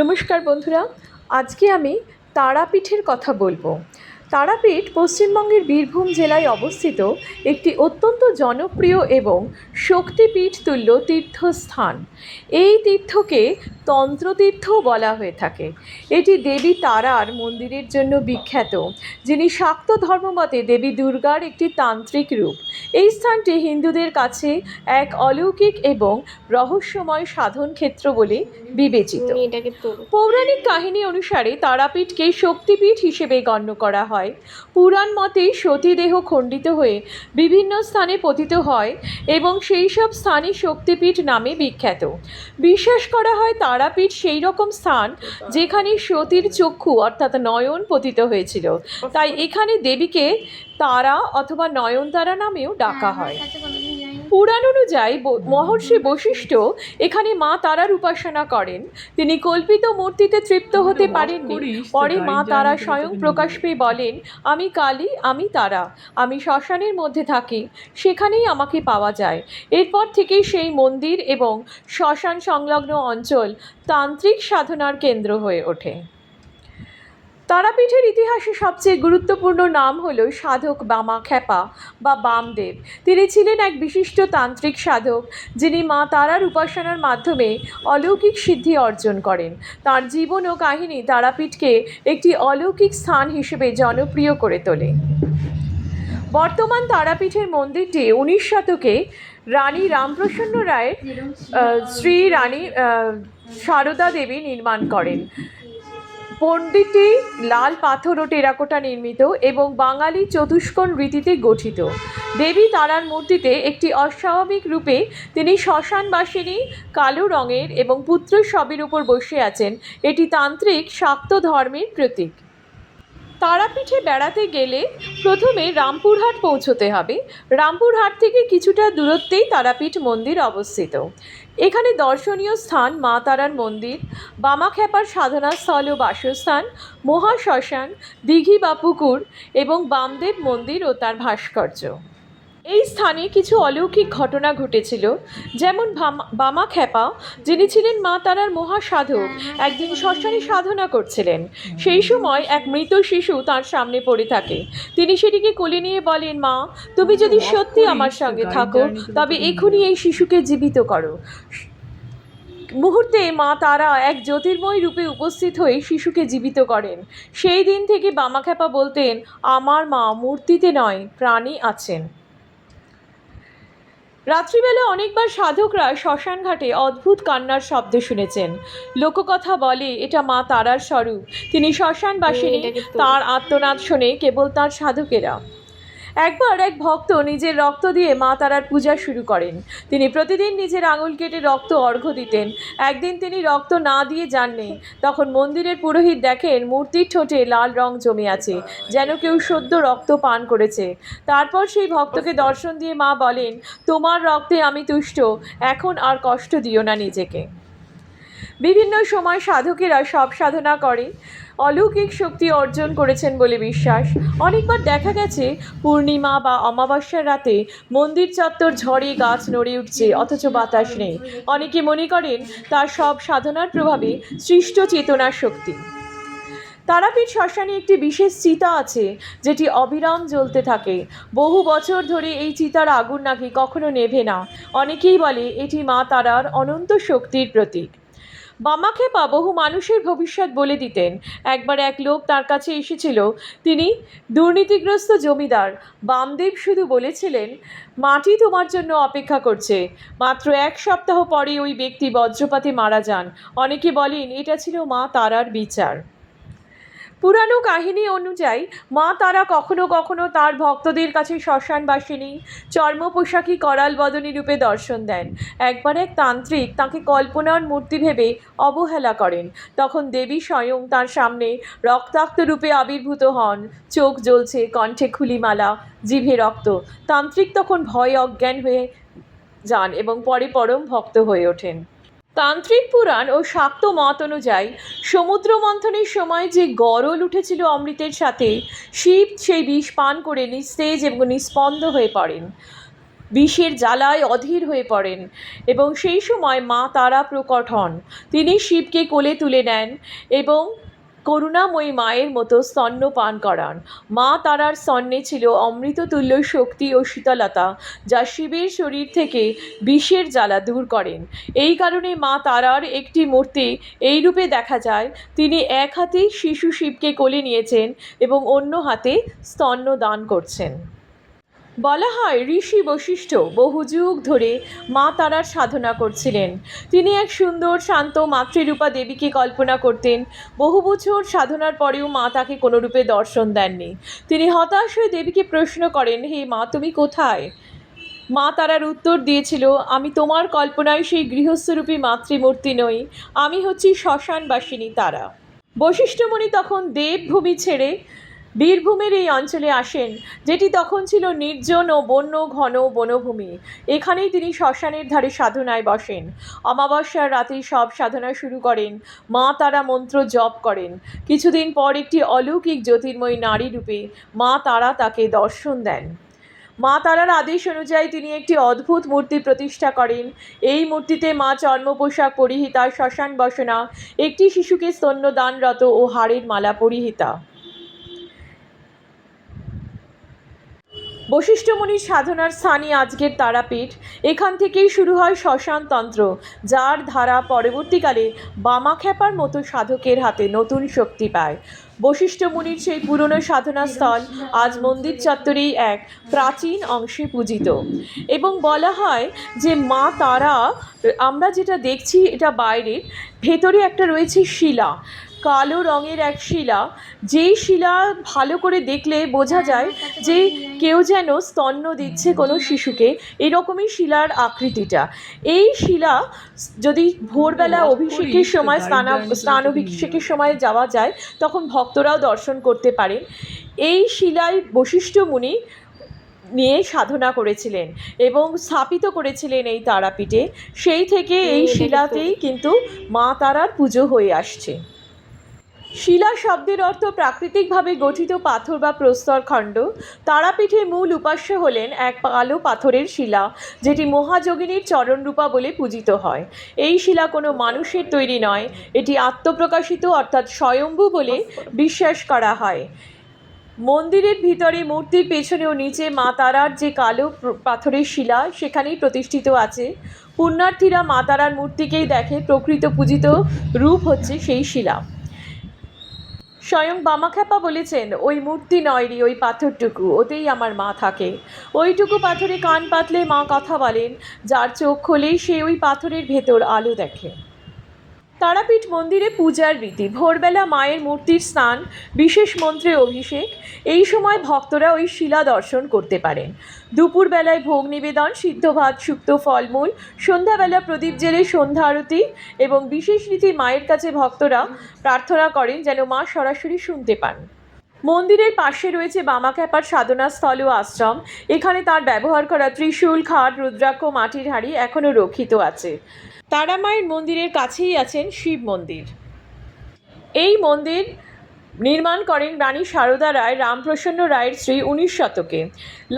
নমস্কার বন্ধুরা, আজকে আমি তারাপীঠের কথা বলব। তারাপীঠ পশ্চিমবঙ্গের বীরভূম জেলায় অবস্থিত একটি অত্যন্ত জনপ্রিয় এবং শক্তিপীঠ তুল্য তীর্থস্থান। এই তীর্থকে তন্ত্রতীর্থও বলা হয়ে থাকে। এটি দেবী তারার মন্দিরের জন্য বিখ্যাত যিনি শাক্ত ধর্মমতে দেবী দুর্গার একটি তান্ত্রিক রূপ। এই স্থানটি হিন্দুদের কাছে এক অলৌকিক এবং রহস্যময় সাধন ক্ষেত্র বলে বিবেচিত। পৌরাণিক কাহিনী অনুসারে তারাপীঠকে শক্তিপীঠ হিসেবে গণ্য করা হয়। পুরাণ মতে সতীদেহ খণ্ডিত হয়ে বিভিন্ন স্থানে পতিত হয় এবং সেই সব স্থানই শক্তিপীঠ নামে বিখ্যাত। বিশ্বাস করা হয় তারাপীঠ সেই রকম স্থান যেখানে সতীর চক্ষু অর্থাৎ নয়ন পতিত হয়েছিল। তাই এখানে দেবীকে তারা অথবা নয়নতারা নামেও ডাকা হয় পুরাণ অনুযায়ী মহর্ষি বশিষ্ঠ এখানে মা তারার উপাসনা করেন। তিনি কল্পিত মূর্তিতে তৃপ্ত হতে পারেননি। পরে মা তারা স্বয়ং প্রকাশ পেয়ে বলেন আমি কালী আমি তারা। আমি শ্মশানের মধ্যে থাকি। সেখানেই আমাকে পাওয়া যায়। এরপর থেকেই সেই মন্দির এবং শ্মশান সংলগ্ন অঞ্চল তান্ত্রিক সাধনার কেন্দ্র হয়ে ওঠে। তারাপীঠের ইতিহাসে সবচেয়ে গুরুত্বপূর্ণ নাম হল সাধক বামা খ্যাপা বা বামদেব। তিনি ছিলেন এক বিশিষ্ট তান্ত্রিক সাধক, যিনি মা তারার উপাসনার মাধ্যমে অলৌকিক সিদ্ধি অর্জন করেন। তার জীবন ও কাহিনী তারাপীঠকে একটি অলৌকিক স্থান হিসেবে জনপ্রিয় করে তোলে। বর্তমান তারাপীঠের মন্দিরটি উনিশ শতকে রানী রামপ্রসন্ন রায়ের শ্রী রানী সারদা দেবী নির্মাণ করেন। পণ্ডিতটি লাল পাথর ও টেরাকোটা নির্মিত এবং বাঙালি চতুষ্কোণ রীতিতে গঠিত। দেবী তারার মূর্তিতে একটি অস্বাভাবিক রূপে তিনি শ্মশানবাসিনী কালো রঙের এবং পুত্র সবের উপর বসে আছেন। এটি তান্ত্রিক, শাক্ত ধর্মের প্রতীক। তারাপীঠে বেড়াতে গেলে প্রথমে রামপুরহাট পৌঁছতে হবে। রামপুরহাট থেকে কিছুটা দূরত্বেই তারাপীঠ মন্দির অবস্থিত। এখানে দর্শনীয় স্থান মা তারার মন্দির, বামাখ্যাপার সাধনাস্থল ও বাসস্থান, মহাশ্মশান, দিঘি বা পুকুর এবং বামদেব মন্দির ও তার ভাস্কর্য। এই স্থানে কিছু অলৌকিক ঘটনা ঘটেছিল। যেমন ভাম- বামাখ্যাপা যিনি ছিলেন মা তারার মহাসাধক একদিন শ্মশানে সাধনা করছিলেন। সেই সময় এক মৃত শিশু তার সামনে পড়ে থাকে। তিনি সেটিকে কোলে নিয়ে বলেন মা তুমি যদি সত্যি আমার সঙ্গে থাকো তবে এখনই এই শিশুকে জীবিত করো। মুহূর্তে মা তারা এক জ্যোতির্ময় রূপে উপস্থিত হয়ে শিশুকে জীবিত করেন। সেই দিন থেকে বামাখ্যাপা বলতেন আমার মা মূর্তিতে নয় প্রাণী আছেন। রাত্রিবেলা অনেকবার সাধকরা শ্মশান ঘাটে অদ্ভুত কান্নার শব্দ শুনেছেন। লোককথা বলে এটা মা তারার স্বরূপ। তিনি শ্মশানবাসিনী তার আত্মনাদ শুনে কেবল তার সাধকেরা। একবার এক ভক্ত নিজের রক্ত দিয়ে মা তারার পূজা শুরু করেন। তিনি প্রতিদিন নিজের আঙুল কেটে রক্ত অর্ঘ্য দিতেন। একদিন তিনি রক্ত না দিয়ে যাননি। তখন মন্দিরের পুরোহিত দেখেন মূর্তির ঠোঁটে লাল রং জমে আছে, যেন কেউ সদ্য রক্ত পান করেছে। তারপর সেই ভক্তকে দর্শন দিয়ে মা বলেন, তোমার রক্তে আমি তুষ্ট, এখন আর কষ্ট দিও না নিজেকে। বিভিন্ন সময় সাধকেরা সব সাধনা করে। অলৌকিক শক্তি অর্জন করেছেন বলে বিশ্বাস। অনেকবার দেখা গেছে, পূর্ণিমা বা অমাবস্যার রাতে মন্দির চত্বর ঝড়ে গাছ নড়ে উঠছে, অথচ বাতাস নেই। অনেকে মনে করেন, তার সব সাধনার প্রভাবে সৃষ্ট চেতনার শক্তি। তারাপীঠ শ্মশানে একটি বিশেষ চিতা আছে, যেটি অবিরাম জ্বলতে থাকে। বহু বছর ধরে এই চিতার আগুন নাকি কখনো নেভে না। অনেকেই বলে, এটি মা তারার অনন্ত শক্তির প্রতীক। বামাখেপা বহু মানুষের ভবিষ্যৎ বলে দিতেন। একবার এক লোক তার কাছে এসেছিল। তিনি, দুর্নীতিগ্রস্ত জমিদার, বামদেব শুধু বলেছিলেন, মাটি তোমার জন্য অপেক্ষা করছে। মাত্র এক সপ্তাহ পরে ওই ব্যক্তি বজ্রপাতে মারা যান। অনেকে বলেন, এটা ছিল মা তারার বিচার। পুরানো কাহিনী অনুযায়ী, মা তারা কখনো কখনো তার ভক্তদের কাছে শ্মশানবাসিনী চর্ম পোশাকী করাল বদনী রূপে দর্শন দেন। একবার এক তান্ত্রিক তাকে কল্পনার মূর্তি ভেবে অবহেলা করেন। তখন দেবী স্বয়ং তার সামনে রক্তাক্ত রূপে আবির্ভূত হন। চোখ জ্বলছে, কণ্ঠে খুলিমালা, জিভে রক্ত। তান্ত্রিক তখন ভয় অজ্ঞান হয়ে যান এবং পরে পরম ভক্ত হয়ে ওঠেন। তান্ত্রিক পুরাণ ও শাক্ত মত অনুযায়ী সমুদ্র মন্থনের সময় যে গরল উঠেছিল অমৃতের সাথে, শিব সেই বিষ পান করে নিস্তেজ এবং নিস্পন্দ হয়ে পড়েন। বিষের জ্বালায় অধীর হয়ে পড়েন এবং সেই সময় মা তারা প্রকট হন। তিনি শিবকে কোলে তুলে নেন এবং করুণাময়ী মায়ের মতো স্তন্য পান করান। মা তারার স্তন্যে ছিল অমৃততুল্য শক্তি ও শীতলতা, যা শিবের শরীর থেকে বিষের জ্বালা দূর করেন। এই কারণে মা তারার একটি মূর্তি এই রূপে দেখা যায়, তিনি এক হাতে শিশু শিবকে কোলে নিয়েছেন এবং অন্য হাতে স্তন্য দান করছেন। বলা হয়, ঋষি বশিষ্ঠ বহু যুগ ধরে মা তারার সাধনা করছিলেন। তিনি এক সুন্দর, শান্ত মাতৃরূপা দেবীকে কল্পনা করতেন। বহু বছর সাধনার পরেও মা তাকে কোনোরূপে দর্শন দেননি। তিনি হতাশ হয়ে দেবীকে প্রশ্ন করেন, হে মা, তুমি কোথায়? মা তারার উত্তর দিয়েছিল, আমি তোমার কল্পনায় সেই গৃহস্থরূপী মাতৃমূর্তি নই। আমি হচ্ছি শ্মশানবাসিনী তারা। বশিষ্ঠমণি তখন দেবভূমি ছেড়ে বীরভূমের এই অঞ্চলে আসেন, যেটি তখন ছিল নির্জন ও বন্য ঘন বনভূমি। এখানেই তিনি শ্মশানের ধারে সাধনায় বসেন। অমাবস্যার রাতে সব সাধনা শুরু করেন, মা তারা মন্ত্র জপ করেন। কিছুদিন পর একটি অলৌকিক জ্যোতির্ময়ী নারী রূপে মা তারা তাকে দর্শন দেন। মা তারার আদেশ অনুযায়ী তিনি একটি অদ্ভুত মূর্তি প্রতিষ্ঠা করেন। এই মূর্তিতে মা চর্ম পোশাক পরিহিতা, শ্মশান বসনা, একটি শিশুকে স্তন্যদানরত ও হাড়ের মালা পরিহিতা। বশিষ্ঠমুনির সাধনার স্থানই আজকের তারাপীঠ। এখান থেকেই শুরু হয় শ্মশানতন্ত্র যার ধারা পরবর্তীকালে বামাখ্যাপার মতো সাধকের হাতে নতুন শক্তি পায়। বশিষ্ঠ মুনির সেই পুরনো সাধনা স্থল আজ মন্দির চত্বরেই এক প্রাচীন অংশে পূজিত। এবং বলা হয় যে মা তারা, আমরা যেটা দেখছি এটা বাইরে ভেতরে একটা রয়েছে শিলা। কালো রঙের এক শিলা। যেই শিলা ভালো করে দেখলে বোঝা যায় যে কেউ যেন স্তন্য দিচ্ছে কোনো শিশুকে। এরকমই শিলার আকৃতিটা। এই শিলা যদি ভোরবেলা অভিষেকের সময় স্নানা স্নান অভিষেকের সময় যাওয়া যায় তখন ভক্তরাও দর্শন করতে পারেন। এই শিলায় বশিষ্ঠ মুনি নিয়ে সাধনা করেছিলেন এবং স্থাপিত করেছিলেন এই তারাপীঠে। সেই থেকে এই শিলাতেই কিন্তু মা তারার পুজো হয়ে আসছে। শিলা শব্দের অর্থ প্রাকৃতিকভাবে গঠিত পাথর বা প্রস্তর খণ্ড। তারাপীঠে মূল উপাস্য হলেন এক কালো পাথরের শিলা, যেটি মহাযোগিনীর চরণরূপা বলে পূজিত হয়। এই শিলা কোনো মানুষের তৈরি নয়, এটি আত্মপ্রকাশিত অর্থাৎ স্বয়ম্ভু বলে বিশ্বাস করা হয়। মন্দিরের ভিতরে মূর্তির পেছনে ও নিচে মা তারার যে কালো পাথরের শিলা, সেখানেই প্রতিষ্ঠিত আছে। পুণ্যার্থীরা মা তারার মূর্তিকেই দেখে প্রকৃত পূজিত রূপ হচ্ছে সেই শিলা। স্বয়ং বামাখ্যাপা বলেছেন, ওই মূর্তি নয়রি, ওই পাথরটুকু, ওতেই আমার মা থাকে। ওইটুকু পাথরে কান পাতলে মা কথা বলেন, যার চোখ খোলেই সে ওই পাথরের ভেতর আলো দেখে। তারাপীঠ মন্দিরে পূজার রীতি। ভোরবেলা মায়ের মূর্তির স্নান, বিশেষ মন্ত্রে অভিষেক, এই সময় ভক্তরা ওই শিলা দর্শন করতে পারেন। দুপুরবেলায় ভোগ নিবেদন সিদ্ধ ভাত শুক্ত ফলমূল, সন্ধ্যাবেলা প্রদীপ জেলে সন্ধ্যা আরতি এবং বিশেষ রীতি মায়ের কাছে ভক্তরা প্রার্থনা করেন যেন মা সরাসরি শুনতে পান। মন্দিরের পাশে রয়েছে বামাখ্যাপার সাধনা স্থল ও আশ্রম। এখানে তার ব্যবহার করা ত্রিশূল, খাট, রুদ্রাক্ষ, মাটির হাঁড়ি এখনও রক্ষিত আছে। তারামায়ের মন্দিরের কাছেই আছেন শিব মন্দির। এই মন্দির নির্মাণ করেন রানী সারদা রায় রামপ্রসন্ন রায়ের স্ত্রী উনিশ শতকে।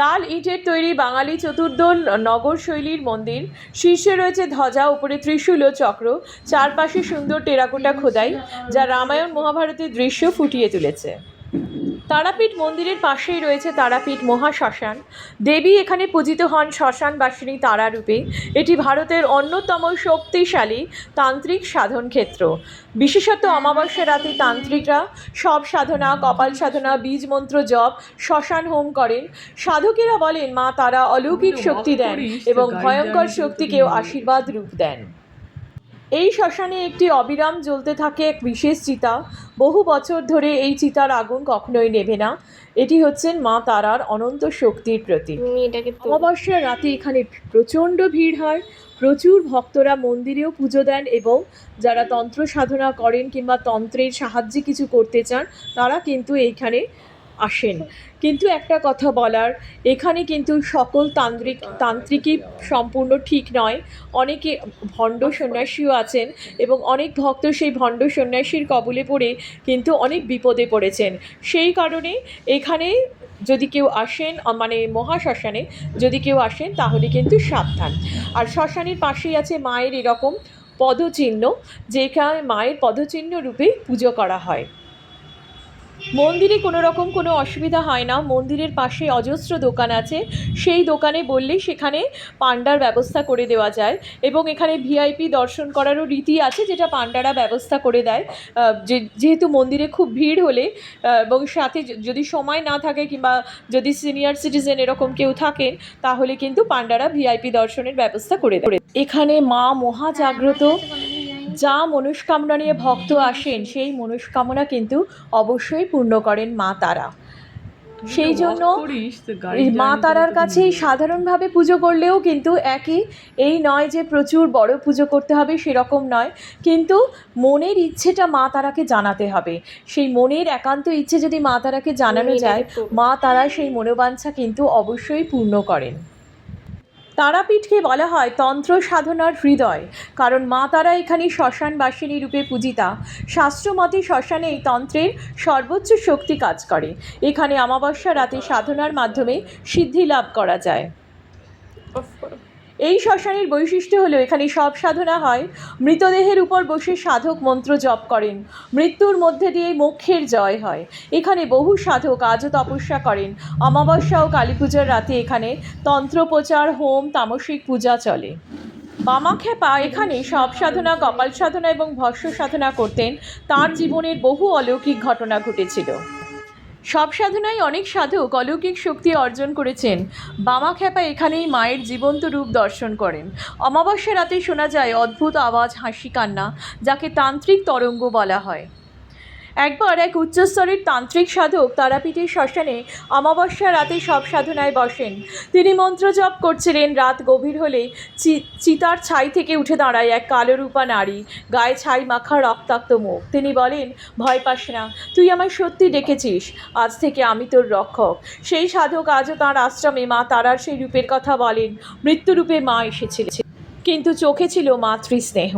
লাল ইটের তৈরি বাঙালি চতুর্দল নগর শৈলীর মন্দির। শীর্ষে রয়েছে ধ্বজা, উপরে ত্রিশূল ও চক্র। চারপাশে সুন্দর টেরাকোটা খোদাই, যা রামায়ণ মহাভারতের দৃশ্য ফুটিয়ে তুলেছে। তারাপীঠ মন্দিরের পাশেই রয়েছে তারাপীঠ মহাশ্মশান। দেবী এখানে পূজিত হন শ্মশানবাসিনী তারারূপে। এটি ভারতের অন্যতম শক্তিশালী তান্ত্রিক সাধন ক্ষেত্র বিশেষত অমাবস্যা রাতে তান্ত্রিকরা সব সাধনা কপাল সাধনা বীজ মন্ত্র জপ শ্মশান হোম করেন। সাধকেরা বলেন মা তারা অলৌকিক শক্তি দেন এবং ভয়ঙ্কর শক্তিকেও আশীর্বাদ রূপ দেন। এই শ্মশানে একটি অবিরাম জ্বলতে থাকে এক বিশেষ চিতা। বহু বছর ধরে এই চিতার আগুন কখনোই নেবে না। এটি হচ্ছেন মা তারার অনন্ত শক্তির প্রতীক। এটাকে অমাবস্যার রাতে এখানে প্রচণ্ড ভিড় হয়। প্রচুর ভক্তরা মন্দিরেও পুজো দেন এবং যারা তন্ত্র সাধনা করেন কিংবা তন্ত্রের সাহায্যে কিছু করতে চান তারা কিন্তু এইখানে আসেন। কিন্তু একটা কথা বলার, এখানে কিন্তু সকল তান্ত্রিক, তান্ত্রিকই সম্পূর্ণ ঠিক নয়। অনেকে ভণ্ড সন্ন্যাসীও আছেন এবং অনেক ভক্ত সেই ভণ্ড সন্ন্যাসীর কবলে পড়ে কিন্তু অনেক বিপদে পড়েছেন। সেই কারণে এখানে যদি কেউ আসেন মানে মহাশ্মশানে যদি কেউ আসেন, তাহলে কিন্তু সাবধান। আর শ্মশানের পাশেই আছে মায়ের এরকম পদচিহ্ন, যেখানে মায়ের পদচিহ্ন রূপে পুজো করা হয়। মন্দিরে কোনো রকম কোনো অসুবিধা হয় না। মন্দিরের পাশে অজস্র দোকান আছে। সেই দোকানে বললেই সেখানে পান্ডার ব্যবস্থা করে দেওয়া যায় এবং এখানে ভিআইপি দর্শন করারও রীতি আছে যেটা পান্ডারা ব্যবস্থা করে দেয়। যেহেতু মন্দিরে খুব ভিড় হলে এবং সাথে যদি সময় না থাকে কিংবা যদি সিনিয়র সিটিজেন এরকম কেউ থাকেন, তাহলে কিন্তু পান্ডারা ভিআইপি দর্শনের ব্যবস্থা করে দেয়। এখানে মা মহা জাগ্রত। যা মনস্কামনা নিয়ে ভক্ত আসেন সেই মনস্কামনা কিন্তু অবশ্যই পূর্ণ করেন মা তারা। সেই জন্য মা তারার কাছে সাধারণভাবে পুজো করলেও কিন্তু একই এই নয় যে প্রচুর বড় পুজো করতে হবে সেরকম নয় কিন্তু মনের ইচ্ছেটা মা তারাকে জানাতে হবে। সেই মনের একান্ত ইচ্ছে যদি মা তারাকে জানানো যায় মা তারা সেই মনোবাঞ্ছা কিন্তু অবশ্যই পূর্ণ করেন। তারাপীঠকে বলা হয় তন্ত্র সাধনার হৃদয়, কারণ মা তারা এখানে শ্মশানবাসিনী রূপে পূজিতা। শাস্ত্রমতে শ্মশানে এই তন্ত্রের সর্বোচ্চ শক্তি কাজ করে। এখানে অমাবস্যা রাতে সাধনার মাধ্যমে সিদ্ধি লাভ করা যায়। এই শ্মশানের বৈশিষ্ট্য হলো এখানে সব সাধনা হয়। মৃতদেহের উপর বসে সাধক মন্ত্র জপ করেন। মৃত্যুর মধ্যে দিয়ে মোক্ষের জয় হয়। এখানে বহু সাধক আজও তপস্যা করেন। অমাবস্যা ও কালী পূজার রাতে এখানে তন্ত্রপ্রচার হোম, তামসিক পূজা চলে। বামাখ্যাপা এখানে সব সাধনা, কপাল সাধনা এবং ভস্য সাধনা করতেন। তার জীবনের বহু অলৌকিক ঘটনা ঘটেছিল। সব সাধনায় অনেক সাধক অলৌকিক শক্তি অর্জন করেছেন। বামাখ্যাপা এখানেই মায়ের জীবন্ত রূপ দর্শন করেন। অমাবস্যা রাতে শোনা যায় অদ্ভুত আওয়াজ হাসি কান্না, যাকে তান্ত্রিক তরঙ্গ বলা হয়। একবার এক উচ্চস্তরের তান্ত্রিক সাধক তারাপীঠের শ্মশানে অমাবস্যা রাতে সব সাধনায় বসেন। তিনি মন্ত্র জপ করছিলেন, রাত গভীর হলে চিতার ছাই থেকে উঠে দাঁড়ায় এক কালো রূপা নারী, গায়ে ছাই মাখা রক্তাক্ত মুখ। তিনি বলেন, ভয় পাস না, তুই আমায় সত্যি ডেকেছিস, আজ থেকে আমি তোর রক্ষক। সেই সাধক আজও তাঁর আশ্রমে মা তারার সেই রূপের কথা বলেন, মৃত্যুরূপে মা এসেছিলেন। কিন্তু চোখে ছিল মাতৃস্নেহ।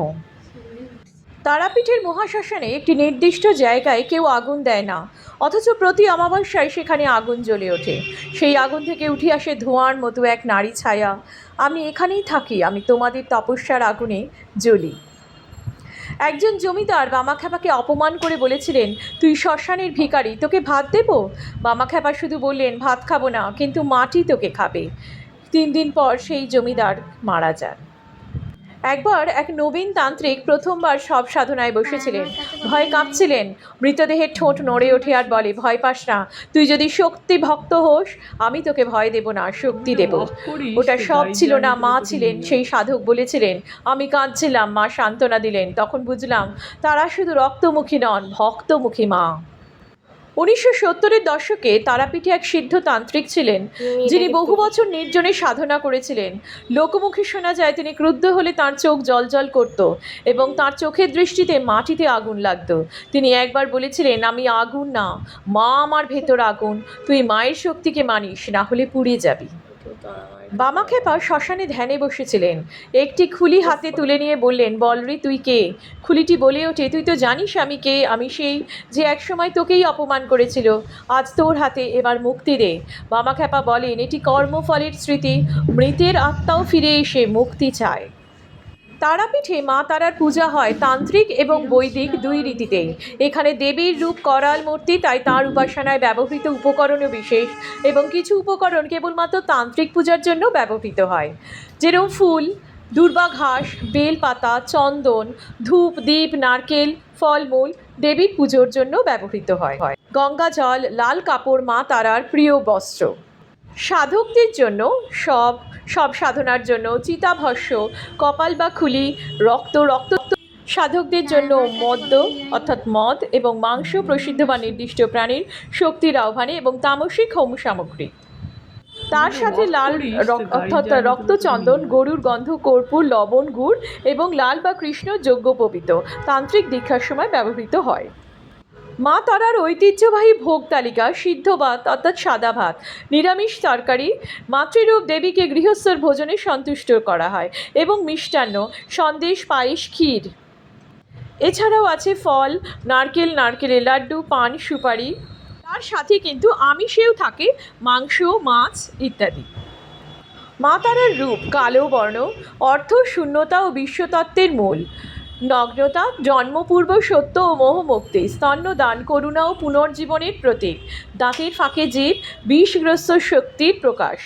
তারাপীঠের মহাশ্মশানে একটি নির্দিষ্ট জায়গায় কেউ আগুন দেয় না। অথচ প্রতি অমাবস্যায় সেখানে আগুন জ্বলে ওঠে। সেই আগুন থেকে উঠে আসে ধোঁয়ার মতো এক নারী ছায়া। আমি এখানেই থাকি, আমি তোমাদের তপস্যার আগুনে জ্বলি। একজন জমিদার বামাখ্যাপাকে অপমান করে বলেছিলেন, তুই শ্মশানের ভিখারি, তোকে ভাত দেব? বামাখ্যাপা শুধু বললেন, ভাত খাব না, কিন্তু মাটি তোকে খাবে। তিন দিন পর সেই জমিদার মারা যান। একবার এক নবীন তান্ত্রিক প্রথমবার সব সাধনায় বসেছিলেন। ভয় কাঁপছিলেন। মৃতদেহের ঠোঁট নড়ে ওঠে আর বলে ভয় পাস না। তুই যদি শক্তি ভক্ত হোস আমি তোকে ভয় দেব না শক্তি দেব। ওটা সব ছিল না মা ছিলেন সেই সাধক বলেছিলেন আমি কাঁদছিলাম মা সান্ত্বনা দিলেন। তখন বুঝলাম তারা শুধু রক্তমুখী নন ভক্তমুখী মা। উনিশশো সত্তরের দশকে তারাপীঠে এক সিদ্ধ তান্ত্রিক ছিলেন যিনি বহু বছর নির্জনে সাধনা করেছিলেন। লোকমুখে শোনা যায় তিনি ক্রুদ্ধ হলে তার চোখ জলজল করত এবং তার চোখের দৃষ্টিতে মাটিতে আগুন লাগত। তিনি একবার বলেছিলেন আমি আগুন না মা আমার ভেতর আগুন তুই মায়ের শক্তিকে মানিস না হলে পুড়ে যাবি। বামাখেপা শ্মশানে ধ্যানে বসেছিলেন। একটি খুলি হাতে তুলে নিয়ে বললেন বলরি তুই কে? খুলিটি বলে ওঠে তুই তো জানিস আমি কে? আমি সেই যে একসময় তোকেই অপমান করেছিল। আজ তোর হাতে এবার মুক্তি দে। বামাখ্যাপা বলেন এটি কর্মফলের স্মৃতি। মৃতের আত্মাও ফিরে এসে মুক্তি চায়। তারাপীঠে মা তারার পূজা হয় তান্ত্রিক এবং বৈদিক দুই রীতিতেই এখানে দেবীর রূপ করাল মূর্তি, তাই তার উপাসনায় ব্যবহৃত উপকরণও বিশেষ এবং কিছু উপকরণ কেবলমাত্র তান্ত্রিক পূজার জন্য ব্যবহৃত হয়। যেরকম ফুল, দুর্বা ঘাস, বেলপাতা, চন্দন, ধূপ দ্বীপ নারকেল, ফলমূল দেবীর পুজোর জন্য ব্যবহৃত হয়। গঙ্গা জল, লাল কাপড় মা তারার প্রিয় বস্ত্র। সাধকদের জন্য সব সব সাধনার জন্য চিতাভস্য কপাল বা খুলি রক্ত রক্ত সাধকদের জন্য মদ্য অর্থাৎ মদ এবং মাংস প্রসিদ্ধ বা নির্দিষ্ট প্রাণীর শক্তির আহ্বানে এবং তামসিক হোম সামগ্রী। তার সাথে লাল অর্থাৎ রক্তচন্দন গরুর গন্ধ কর্পূর লবণ গুড় এবং লাল বা কৃষ্ণ যজ্ঞোপবিত তান্ত্রিক দীক্ষার সময় ব্যবহৃত হয়। মা তারার ঐতিহ্যবাহী ভোগ তালিকা, সিদ্ধ ভাত, অর্থাৎ সাদা ভাত, নিরামিষ তরকারি, মাতৃরূপ দেবীকে গৃহস্থর ভোজনে সন্তুষ্ট করা হয় এবং মিষ্টান্ন, সন্দেশ, পায়েস, ক্ষীর। এছাড়াও আছে ফল, নারকেল, নারকেলের লাড্ডু, পান, সুপারি। তার সাথে কিন্তু আমিষেও থাকে, মাংস, মাছ ইত্যাদি। মা তারার রূপ কালো বর্ণ, অর্থ শূন্যতা ও বিশ্বতত্ত্বের মূল। নগ্নতা জন্মপূর্ব সত্য ও মোহমুক্তি স্তন্যদান করুণা ও পুনর্জীবনের প্রতীক দাঁতের ফাঁকে জীব বিষগ্রস্ত শক্তির প্রকাশ।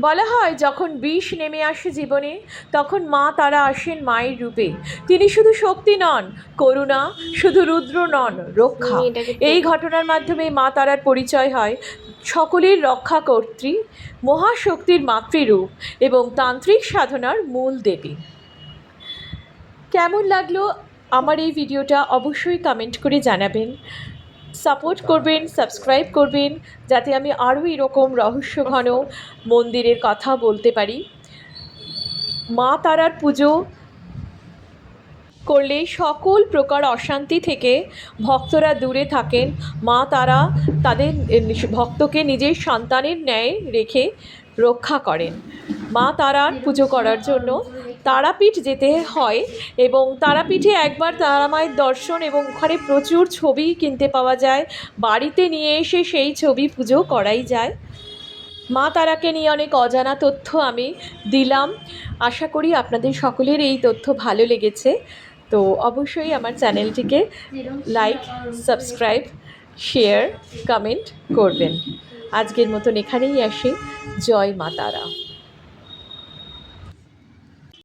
বলা হয় যখন বিষ নেমে আসে জীবনে তখন মা তারা আসেন মায়ের রূপে। তিনি শুধু শক্তি নন করুণা শুধু রুদ্র নন রক্ষা। এই ঘটনার মাধ্যমে মা তারার পরিচয় হয় সকলের রক্ষাকর্ত্রী মহাশক্তির মাতৃরূপ এবং তান্ত্রিক সাধনার মূল দেবী। কেমন লাগল আমার এই ভিডিওটা অবশ্যই কমেন্ট করে জানাবেন। সাপোর্ট করবেন সাবস্ক্রাইব করবেন, যাতে আমি আরও এরকম রহস্য ঘন মন্দিরের কথা বলতে পারি। মা তারার পুজো করলে সকল প্রকার অশান্তি থেকে ভক্তরা দূরে থাকেন। মা তারা তাদের ভক্তকে নিজের সন্তানের ন্যায় রেখে রক্ষা করেন। মা তারার পুজো করার জন্য তারাপীঠ যেতে হয় এবং তারাপীঠে একবার তারামায়ের দর্শন এবং ওখানে প্রচুর ছবি কিনতে পাওয়া যায়। বাড়িতে নিয়ে এসে সেই ছবি পুজো করাই যায়। মা তারাকে নিয়ে অনেক অজানা তথ্য আমি দিলাম। আশা করি আপনাদের সকলের এই তথ্য ভালো লেগেছে। তো অবশ্যই আমার চ্যানেলটিকে লাইক সাবস্ক্রাইব শেয়ার কমেন্ট করবেন। আজকের মতন এখানেই আসি। জয় মা তারা।